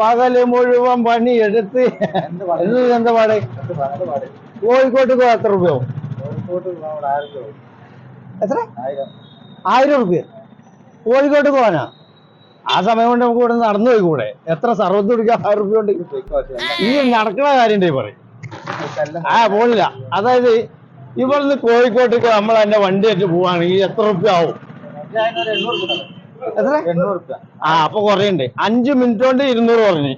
പകൽ മുഴുവൻ പണി എടുത്ത് എന്ത് പാട്? കോഴിക്കോട്ട് പോകാൻ എത്ര രൂപയോ? എത്ര? ആയിരം. റുപ്യ. കോഴിക്കോട്ട് പോവാനാ? ആ സമയം കൊണ്ട് നമുക്ക് ഇവിടെ നടന്നു പോയി കൂടെ എത്ര സർവത്ത് കുടിക്കാൻ ആയിരം റുപ്യ കൊണ്ട് ഈ നടക്കണ കാര്യം പറയും. ആ പോണില്ല. അതായത് ഇവിടുന്ന് കോഴിക്കോട്ടേക്ക് നമ്മൾ എന്റെ വണ്ടി ആയിട്ട് പോവാണെങ്കിൽ എത്ര റുപ്യ ആവും? എത്ര? ആ അപ്പൊ കുറയുണ്ട്. അഞ്ചു മിനിറ്റ് കൊണ്ട് ഇരുന്നൂറ് കുറഞ്ഞു.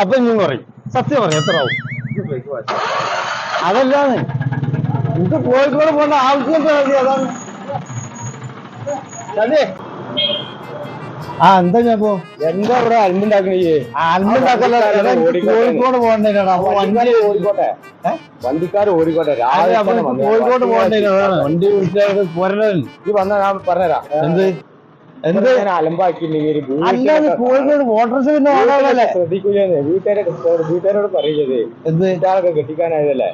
അപ്പൊ ഇനിയും കുറയും. സത്യം പറയും എത്ര ആവും? അതല്ലാന്ന്. എനിക്ക് കോഴിക്കോട് പോകേണ്ട ആവശ്യം? അതാണ്. അതെ ആ എന്താ ഞാൻ പോ എന്താ ഇവിടെ അൽമുണ്ടാക്കണേ അന്നുണ്ടാക്കല്ല കോഴിക്കോട് പോകണ്ടേനാണ് അപ്പൊ വണ്ടി ഓടിക്കോട്ടെ. ഏ? വണ്ടിക്കാർ ഓടിക്കോട്ടെ. രാവിലെ കോഴിക്കോട് പോകണ്ടേനാണ് വണ്ടി വിളിച്ചാൽ പോരണ ഈ വന്നാ ഞാൻ പറഞ്ഞുതരാം. എന്ത്? എന്ത്? ഞാൻ അലമ്പാക്കിയില്ലെങ്കിൽ അല്ലാതെ കോഴിക്കോട് വോട്ടർസ് പിന്നെ ഓടാനല്ലേ ശ്രദ്ധിക്കൂലെന്ന്. വീട്ടുകാരെ വീട്ടുകാരോട് പറയുന്നത് എന്ത്? വീട്ടുകാരൊക്കെ കെട്ടിക്കാനായതല്ലേ?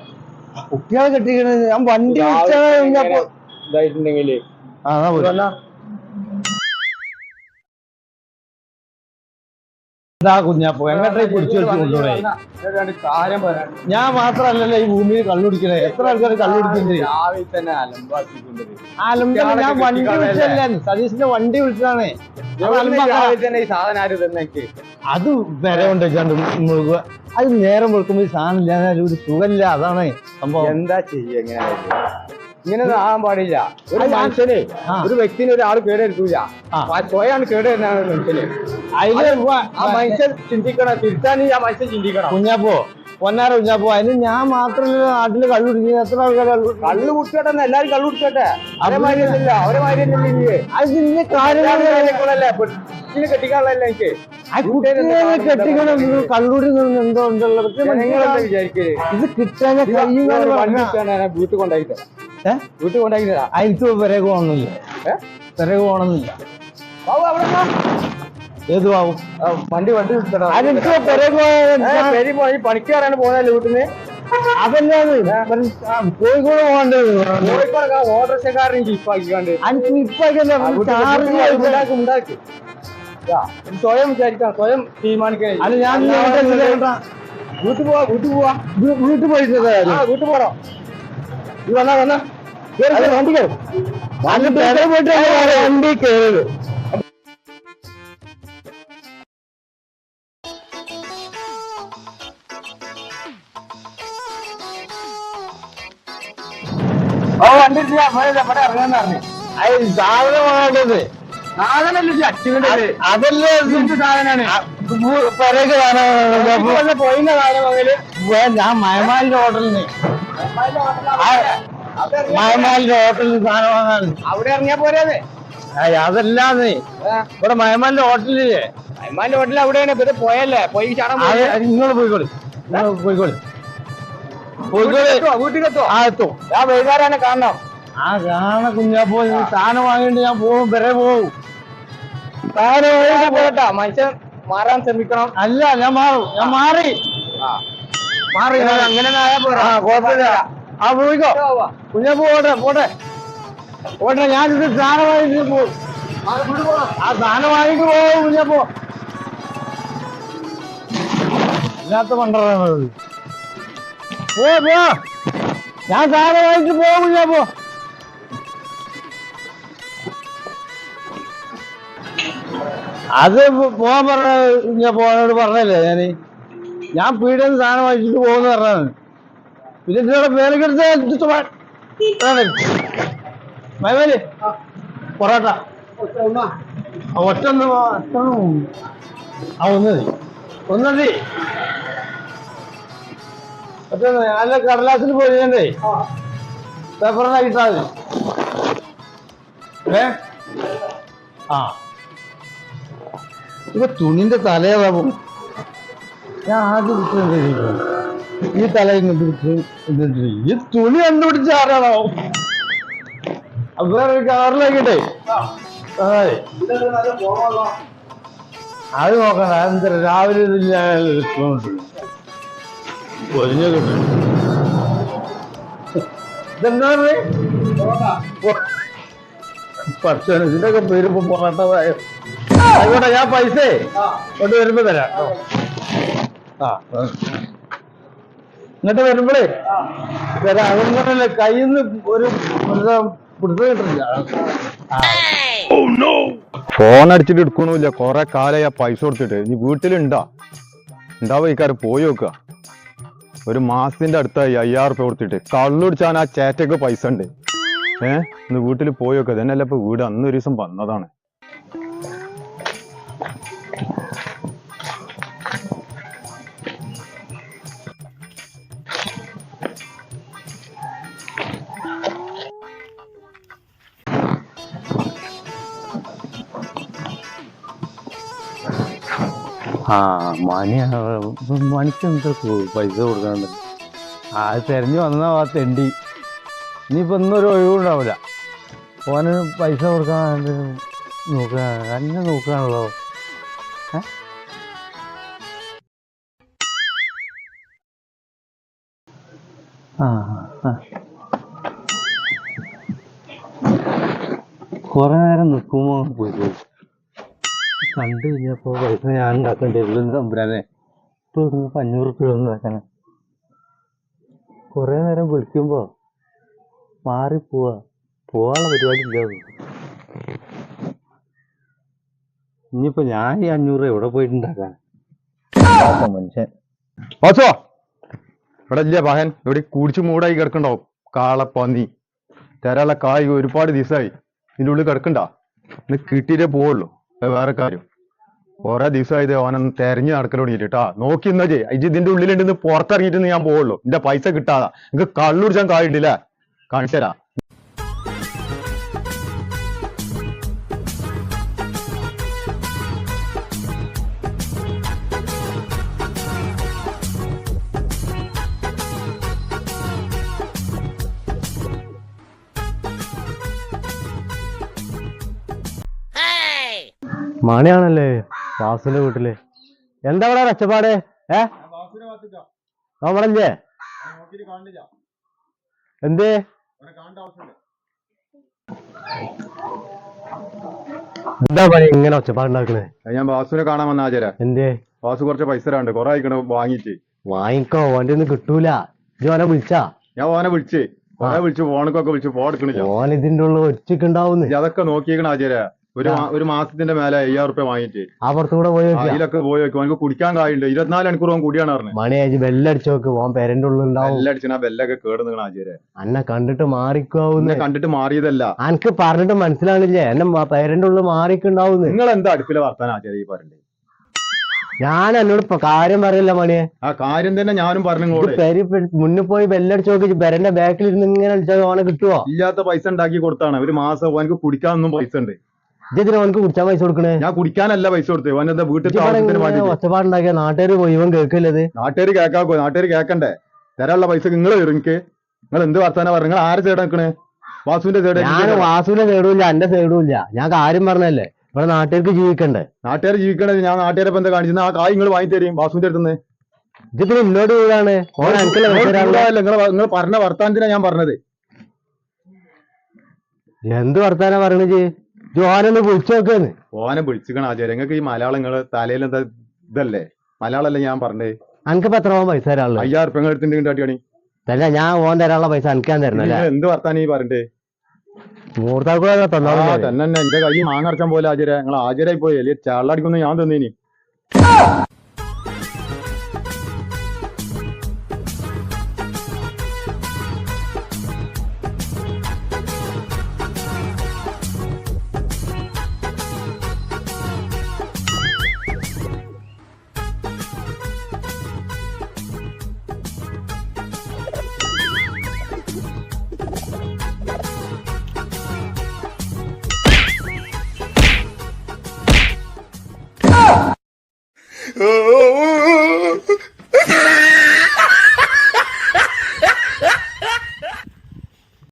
കുട്ടികളെ കെട്ടിക്കണത് ഞാൻ വണ്ടി ആ ഇതാ കുഞ്ഞാപ്പോ എങ്ങോട്ടേ പിടിച്ചു വെച്ച് കൊണ്ടുപോയി. ഞാൻ മാത്രല്ലേ മാത്രല്ലല്ലോ ഈ ഭൂമിയിൽ കള്ളുടിക്കണേ. എത്ര ആൾക്കാർ കള്ളുടിക്കുന്നുണ്ട്? ആലമ്പല ഞാൻ വണ്ടി വിളിച്ചല്ലേ സതീഷിന്റെ വണ്ടി വിളിച്ചതാണ്. അത് വരെ രാവിലെ തന്നെ ഈ സാധനം ആര് തന്നെ അത് വില കൊണ്ട് വെച്ചാണ്ട് മുഴുക അത് നേരം വെളുക്കുമ്പോ ഈ സാധനം ഇല്ലാതെ ഒരു സുഖമില്ല. അതാണ് സംഭവം. എന്താ ചെയ്യുക എങ്ങനെ ഇങ്ങനെ ആകാൻ പാടില്ല. ഒരു മനുഷ്യനെ ഒരു വ്യക്തിനെ ഒരാൾ കേടെടുക്കൂല ആ. സ്വയാണ് കേടുവരുന്നതാണ് മനുഷ്യന്. അതിൽ ആ മനുഷ്യൻ ചിന്തിക്കണം തിരുത്താൻ ആ മനുഷ്യൻ ചിന്തിക്കണം. കുഞ്ഞാപ്പോ പൊന്നാര കുഞ്ഞാപ്പോ അതിന് ഞാൻ മാത്രമല്ല നാട്ടിൽ കള്ളുടിക്കുന്നത് എത്ര ആൾക്കാർ കള്ളു കുടിച്ചോട്ടെ എല്ലാരും കള്ളു കുടിച്ചോട്ടെ? അവരെ മാതിരിയല്ല അവരെ കെട്ടിക്കാനുള്ളതല്ല എനിക്ക്? കുട്ടികളെ കെട്ടിക്കണം കള്ളൂടി എന്തോ ഉണ്ടല്ലോ? നിങ്ങളെന്താ വിചാരിക്കേ. ഇത് കിട്ടാൻ വീട്ടിൽ കൊണ്ടാക്കി തരാം ഏ? വീട്ടിൽ കൊണ്ടാക്കി തരാം ആ, എനിക്ക് പിറകെ പോകണമെന്നില്ല ഏ? പിറകെ പോകണമെന്നില്ല ബാബു അവിടെ നിന്നോ. ഏത് ആവും ആ, വണ്ടി വണ്ടി വിളിച്ചോടാ. അതെനിക്ക് പിറകെ ഏ, പെരി പോയി. പണിക്കാരാണ് പോകുന്നല്ലേ വീട്ടിന് അതല്ലാന്ന് ആ, കോഴിക്കോട് പോകേണ്ടത് കോഴിക്കോട് ഓട്ടോറിക്ഷക്കാരൻ ചീപ്പാക്കിക്കാണ്ട് അനക്ക് ഇപ്പൊക്കെ ചാർജ് ഉണ്ടാക്കി ഉണ്ടാക്കി. യാ, ഇത് സ്വയം വിചാരിക്കാം സ്വയം തീരുമാനിക്കാൻ അല്ല ഞാൻ വീട്ടിൽ പോവാ വീട്ടിൽ പോവാ. വീ- വീട്ടിൽ പോയിട്ട് ആ വീട്ടിൽ പോണോ? നീ വന്നാ വന്നാ. വണ്ടി കയറുന്നത് ഓ വണ്ടി പറഞ്ഞു. അത് സാധനല്ലേ അതല്ലേ സാധനമാണ്? പോയിന്ന ഞാൻ മയമാലിന്റെ ഹോട്ടലിന് മയമാലിന്റെ ഹോട്ടലിൽ സാധനം വാങ്ങാൻ. അവിടെ ഇറങ്ങിയാ പോരാതെ അതല്ലാന്ന്. ഇവിടെ മയമാലിന്റെ ഹോട്ടലില്ലേ മയമാലിന്റെ ഹോട്ടൽ അവിടെയാണ്. ഇപ്പൊ പോയല്ലേ? പോയി നിങ്ങൾ നിങ്ങൾ പോയിക്കോളി. പോയിക്കോളി. പോയിക്കോളി. വീട്ടിലെത്തോ ആ എത്തും. ഞാൻ കാണണം. ആ കാണ കുഞ്ഞാപ്പോ ഈ സാധനം വാങ്ങിയിട്ട് ഞാൻ പോകും വരെ പോകും. സാധനം വാങ്ങിയിട്ട് പോ- പോകട്ടാ മനുഷ്യൻ മാറാൻ ശ്രമിക്കണം. അല്ല ഞാൻ മാറും. ഞാൻ മാറി. മാറി. അങ്ങനെ പോരാ. കുഴപ്പമില്ല. ആ പോയിക്കോ. കുഞ്ഞാ പോട്ടെ പോട്ടെ. പോട്ടെ ഞാനിത് സാധനം വാങ്ങിയിട്ട് പോകും ആ സാധനം വാങ്ങിട്ട് പോകും കുഞ്ഞപ്പോ ഇല്ലാത്ത പണ്ടറാണ് പോ പോ. ഞാൻ സാധനം വാങ്ങിട്ട് പോകും കുഞ്ഞപ്പോ അത് പോവാൻ പറഞ്ഞ ഞാൻ പോകാനോട് പറഞ്ഞല്ലേ ഞാൻ ഞാൻ പീടിയിൽ നിന്ന് സാധനം വാങ്ങിച്ചിട്ട് പോകുന്ന പറഞ്ഞാണ് പൊറോട്ട. ആ, ഒറ്റ ഒന്ന് വാ, ഒറ്റ ഒന്ന് ആ ഒന്ന് മതി. ഒന്ന് മതി. ഒറ്റ ഒന്ന് നല്ല കടലാസിൽ പോയില്ലേ പേപ്പറിനാ കിട്ടാ മതി. ഏ? ആ. ഇപ്പൊ തുണിന്റെ തലേതാവും ഞാൻ ആദ്യം വിട്ടു ഈ തല ഇങ്ങോട്ട് ഈ തുണി കണ്ടുപിടിച്ച ആരാണോ ഒരു കാറിലേക്കിട്ടെ അതെ നോക്കണ്ട. എന്താ രാവിലെ ഒരിഞ്ഞ കിട്ടും. പക്ഷേ ഇതിന്റെയൊക്കെ പേര് ഇപ്പൊ ഞാൻ പൈസ കൊണ്ട് വരുമ്പോ തരാം ആ. ഇങ്ങോട്ട് വരുമ്പോഴേ വരാ അതൊന്നും കയ്യിൽ നിന്ന് ഒരു പിടുത്തം ഫോൺ അടിച്ചിട്ട് എടുക്കണില്ല. കൊറേ കാലായി ആ പൈസ കൊടുത്തിട്ട്. ഇനി വീട്ടിലുണ്ടാ. ഉണ്ടാവും ഇക്കാര് പോയി നോക്കുക ഒരു മാസത്തിന്റെ അടുത്തായി അയ്യായിരം റുപ്യ കൊടുത്തിട്ട്. കള്ളുടിച്ചാൻ ആ ചേറ്റക്ക് പൈസ ഉണ്ട്. ഏ? ഇന്ന് വീട്ടിൽ പോയി നോക്കുക തന്നെയല്ല ഇപ്പൊ വീട്? അന്ന് ഒരു ദിവസം വന്നതാണ്. ആ മണി മണിക്ക് എന്താ പൈസ കൊടുക്കാണ്ട് ആ തെരഞ്ഞു വന്ന ആ തെണ്ടി. ഇനിയിപ്പോ ഇന്നൊരു ഒഴിവുണ്ടാവില്ല. ഓന് പൈസ കൊടുക്കാൻ നോക്കുക എന്നെ നോക്കുകയാണല്ലോ കുറെ നേരം നിൽക്കുമ്പോൾ പോയി. കണ്ടു കഴിഞ്ഞപ്പോ പൈസ ഞാൻ ഉണ്ടാക്കേണ്ടി വരും തമ്പുരാനെ ഇപ്പൊ ഇവിടുന്ന് അഞ്ഞൂറ് റുപ്യ ഉണ്ടാക്കാനാ കൊറേ നേരം വിളിക്കുമ്പോ മാറി പോവാ പോവാനുള്ള പരിപാടി ഇല്ല ഇനിയിപ്പോ ഞാൻ ഈ അഞ്ഞൂറ് എവിടെ പോയിട്ടുണ്ടാക്കാൻ ഇവിടെ ഇല്ല കുടിച്ച് മൂടായി കിടക്കണ്ടാവും. കാളപ്പന്നി തരാളെ കായ് ഒരുപാട് ദിവസമായി ഇതിന്റെ ഉള്ളിൽ കിടക്കണ്ട. കിട്ടിയിട്ടേ പോവുള്ളൂ. വേറെ കാര്യം. കുറെ ദിവസമായത് ഓനൊന്ന് തെരഞ്ഞു നടക്കൽ തുടങ്ങിട്ടാ നോക്കി എന്നാ ചെയ്യ് ഇജ് ഇതിന്റെ ഉള്ളിലുണ്ടെന്ന് പുറത്തിറങ്ങിയിട്ട് ഞാൻ പോവുള്ളൂ. എന്റെ പൈസ കിട്ടാതാ. നിങ്ങക്ക് കള്ളുടിച്ചാൻ കായുണ്ടല്ലേ കാണിച്ചു തരാം. മണിയാണല്ലേ? വാസുവിന്റെ വീട്ടിൽ. എന്താ ഇവിടെ രക്ഷപ്പാട് ഏ? നമ്മളല്ലേ? എന്തേ? എന്താ പണി? ഇങ്ങനെ ഒച്ചപ്പാടുണ്ടാക്കണേ ഞാൻ വാസുവിനെ കാണാൻ വന്ന ആചാര. എന്തേ? വാസു കുറച്ച് പൈസ ഉണ്ട് കൊറേ ആയിക്കണ വാങ്ങിയിട്ട്. വാങ്ങിക്കോ. ഓന്റെ ഒന്നും കിട്ടൂല. ഇജ്ജ് ഓനെ വിളിച്ചാ? ഞാൻ ഓനെ വിളിച്ച്. ഓനെ വിളിച്ചു ഫോണിക്കൊക്കെ വിളിച്ചു ഫോൺ എടുക്കണില്ല. ഓൻ ഇതിന്റെ ഉള്ളിൽ ഒറ്റക്കുണ്ടാവുന്നു അതൊക്കെ നോക്കിയേക്കണ ആചാര. ഒരു ഒരു മാസത്തിന്റെ മേലെ അയ്യായിരം റുപ്യ വാങ്ങിയിട്ട്. ആ പുറത്തുകൂടെ പോയി അതിലൊക്കെ പോയി വെക്കും. അവനക്ക് കുടിക്കാൻ കായുണ്ട്. ഇരുപത്തിനാല് മണിക്കൂർ കൂടിയാണ് കുടിയാണ് പറഞ്ഞത് മണിയായി ബെല്ലടിച്ച് നോക്ക് പോവാൻ പെരന്റെ ഉള്ളിൽ ഉണ്ടാവും ബെല്ലടിച്ചാ ബെല്ലൊക്കെ കേട് നിങ്ങൾ ആചാര്യ. അന്നെ കണ്ടിട്ട് മാറിക്കാവുന്ന. കണ്ടിട്ട് മാറിയതല്ല. അനക്ക് പറഞ്ഞിട്ട് മനസ്സിലാണില്ലേ എന്നെ പേരന്റെ ഉള്ളിൽ മാറിക്കുണ്ടാവുന്നു നിങ്ങൾ എന്താ അടുപ്പിലെ വർത്താനം ആചാര്യ ഈ പറയണ്ടേ ഞാൻ എന്നോട് കാര്യം പറയില്ല മണിയെ? ആ കാര്യം തന്നെ ഞാനും പറഞ്ഞു പെരി മുന്നിൽ പോയി ബെല്ലടിച്ച് നോക്കി. പെരന്റെ ബാക്കിൽ ഇരുന്ന് ഇങ്ങനെ അടിച്ചാൽ ഓനെ കിട്ടുവോ? ഇല്ലാത്ത പൈസ ഉണ്ടാക്കി കൊടുത്താണ്. ഒരു മാസം എനിക്ക് കുടിക്കാനൊന്നും പൈസ ഉണ്ട്. ഇതിന് ഓനക്ക് കുടിച്ചാൻ പൈസ കൊടുക്കണേ? ഞാൻ കുടിക്കാനല്ല പൈസ കൊടുത്തത് ഓനെന്താ വീട്ടിൽ ഒച്ചപ്പാടുണ്ടാക്കിയ നാട്ടുകാർ പോയി ഇവൻ കേൾക്കില്ലത് നാട്ടുകാർ കേക്കാക്കോ നാട്ടുകാർ കേക്കണ്ടേ തരാനുള്ള പൈസ നിങ്ങൾ എനിക്ക്. നിങ്ങൾ എന്ത് വർത്താന പറഞ്ഞു നിങ്ങൾ ആരെ സൈഡ് നിൽക്കണേ വാസുവിന്റെ സൈഡ് ഞാൻ വാസുവിന്റെ സൈഡും എന്റെ സൈഡും ഇല്ല. ഞാൻ കാര്യം പറഞ്ഞല്ലേ ഇവിടെ നാട്ടുകാർക്ക് ജീവിക്കണ്ടേ? നാട്ടുകാർ ജീവിക്കണത് ഞാൻ നാട്ടുകാരെ എന്താ കാണിച്ചത്? ആ കായ് നിങ്ങൾ വാങ്ങി തരും വാസുവിന്റെ അടുത്തുനിന്ന്. ഇതിപ്പോ എന്നോട് പൈസ നിങ്ങൾ പറഞ്ഞ വർത്താനത്തിനാ ഞാൻ പറഞ്ഞത്. എന്ത് വർത്താനാ പറയണത് ജോനൊന്ന് വിളിച്ചു നോക്കാന്ന്. ഓനെ വിളിച്ചിക്കണ ആചാര്യ നിങ്ങൾക്ക് ഈ മലയാളം നിങ്ങൾ തലയിൽ എന്താ ഇതല്ലേ? മലയാളല്ലേ ഞാൻ പറഞ്ഞേ? അനക്കിപ്പോ എത്ര ഓൻ പൈസ തരാനുള്ളത് അയ്യായിരം ഉറുപ്പ്യ നിങ്ങൾ എടുത്തിട്ടുണ്ടെങ്കിൽ കാട്ടിയാണി ഞാൻ ഓൻ തരാനുള്ള പൈസ അനക്കാൻ തരണല്ലേ എന്ത് വർത്താനം ഈ പറഞ്ഞേ മൂർത്താക്കൂടെ ആ തന്നെ എന്റെ കൈ മാങ്ങടച്ചാൻ പോലെ ആചാര്യ. നിങ്ങൾ ആചാരായി പോയി. അല്ലെ ചാളടിക്കുന്ന ഞാൻ തന്നേനി. oh,